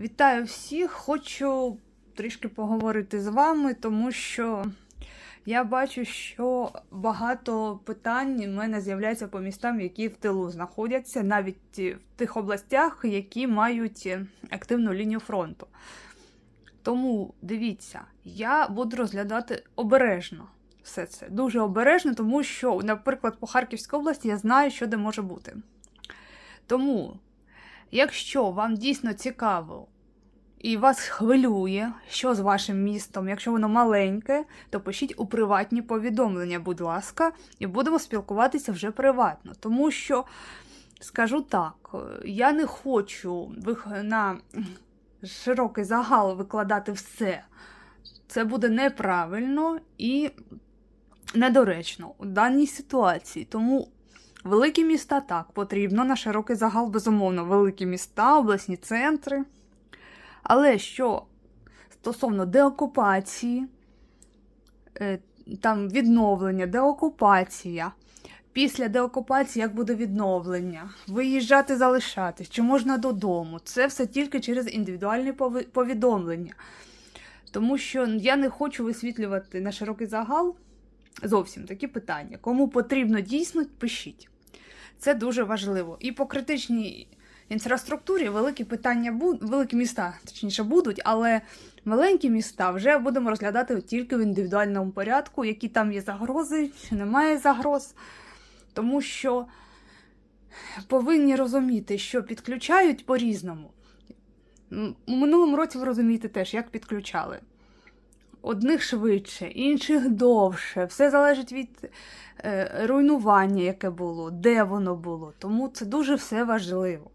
Вітаю всіх! Хочу трішки поговорити з вами, тому що я бачу, що багато питань в мене з'являється по містам, які в тилу знаходяться, навіть в тих областях, які мають активну лінію фронту. Тому дивіться, я буду розглядати обережно все це. Дуже обережно, тому що, наприклад, по Харківській області я знаю, що де може бути. Тому, якщо вам дійсно цікаво і вас хвилює, що з вашим містом, якщо воно маленьке, то пишіть у приватні повідомлення, будь ласка, і будемо спілкуватися вже приватно. Тому що, скажу так, я не хочу на широкий загал викладати все. Це буде неправильно і недоречно у даній ситуації. Тому великі міста так потрібно на широкий загал, безумовно, великі міста, обласні центри. Але що стосовно деокупації, е, там відновлення, деокупація. Після деокупації як буде відновлення, виїжджати, залишатись, чи можна додому. Це все тільки через індивідуальні повідомлення. Тому що я не хочу висвітлювати на широкий загал зовсім такі питання. Кому потрібно дійсно, пишіть. Це дуже важливо. І по критичній інфраструктурі великі питання будуть, великі міста, точніше, будуть, але маленькі міста вже будемо розглядати тільки в індивідуальному порядку, які там є загрози, чи немає загроз. Тому що повинні розуміти, що підключають по-різному. У минулому році ви розумієте теж, як підключали. Одних швидше, інших довше. Все залежить від е, руйнування, яке було, де воно було. Тому це дуже все важливо.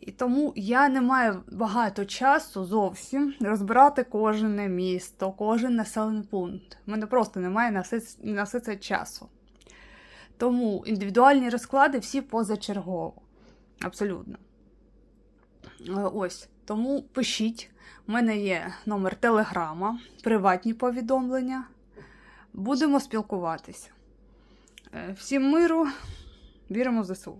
І тому я не маю багато часу зовсім розбирати кожне місто, кожен населений пункт. У мене просто немає на все, на все це часу. Тому індивідуальні розклади всі позачергово. Абсолютно. Е, Ось. Тому пишіть. У мене є номер телеграма, приватні повідомлення. Будемо спілкуватися. Е, Всім миру, віримо в ЗСУ.